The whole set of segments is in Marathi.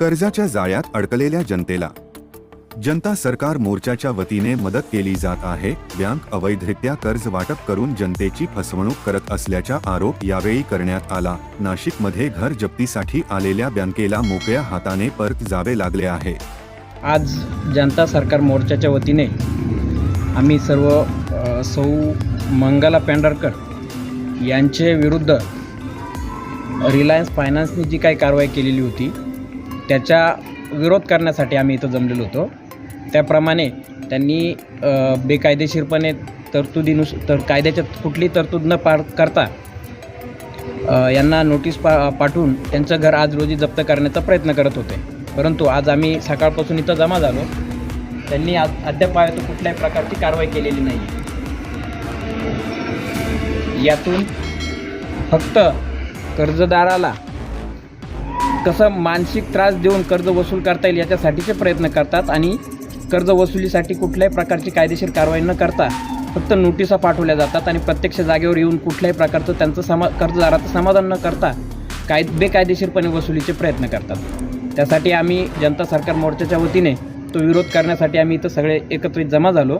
कर्जाच्या जाळ्यात अडकलेल्या जनतेला. जनता सरकार मोर्चाच्या वतीने मदत केली जात आहे. बँक अवैधरित्या कर्ज वाटप करून जनतेची फसवणूक करत असल्याचा आरोप यावेळी करण्यात आला. नाशिकमध्ये घर जप्तीसाठी आलेल्या बँकेला मोकळ्या हाताने परत जावे लागले आहे. आज जनता सरकार मोर्चाच्या वतीने आम्ही सर्व सौ मंगला पेंढारकर यांचे विरुद्ध रिलायन्स फायनान्सने जी काही कारवाई केलेली होती त्याच्या विरोध करण्यासाठी आम्ही इथं जमलेलो होतो. त्याप्रमाणे त्यांनी बेकायदेशीरपणे तरतुदीनुस तर कायद्याच्या कुठली तरतूद न पार करता यांना नोटीस पा पाठवून त्यांचं घर आज रोजी जप्त करण्याचा प्रयत्न करत होते. परंतु आज आम्ही सकाळपासून इथं जमा झालो. त्यांनी आज अद्याप तो कुठल्याही प्रकारची कारवाई केलेली नाही. यातून फक्त कर्जदाराला कसं मानसिक त्रास देऊन कर्ज वसूल करता येईल याच्यासाठीचे प्रयत्न करतात आणि कर्ज वसुलीसाठी कुठल्याही प्रकारची कायदेशीर कारवाई न करता फक्त नोटिसा पाठवल्या जातात आणि प्रत्यक्ष जागेवर येऊन कुठल्याही प्रकारचं त्यांचं समा कर्जदाराचं समाधान न करता काय बेकायदेशीरपणे वसुलीचे प्रयत्न करतात. त्यासाठी आम्ही जनता सरकार मोर्चाच्या वतीने तो विरोध करण्यासाठी आम्ही इथं सगळे एकत्रित जमा झालो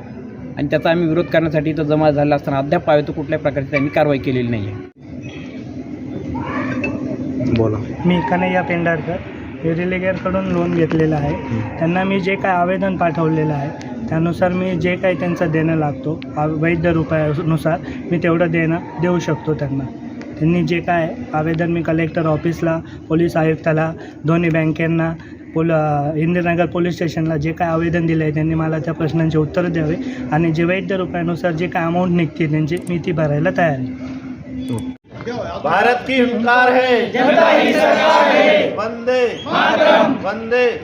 आणि त्याचा आम्ही विरोध करण्यासाठी इथं जमा झाला असताना अद्याप पावे तो कुठल्याही प्रकारची त्यांनी कारवाई केलेली नाही आहे बोला. मी कन्हैया पेंढारकर रिलेगरकडून लोन घेतलेलं आहे. त्यांना मी जे काय आवेदन पाठवलेलं आहे त्यानुसार मी जे काही त्यांचं देणं लागतो वैध रुपयानुसार मी तेवढं देणं देऊ शकतो त्यांना. त्यांनी जे काय आवेदन मी कलेक्टर ऑफिसला पोलीस आयुक्ताला दोन्ही बँकेंना पोल इंदिरानगर पोलीस स्टेशनला जे काय आवेदन दिलं आहे त्यांनी मला त्या प्रश्नांची उत्तरं द्यावे. आणि जे वैध रुपयानुसार जे काय अमाऊंट निघते त्यांची मी ती भरायला तयार आहे. भारत की हुंकार है। जनता ही सरकार है। वंदे। वंदे।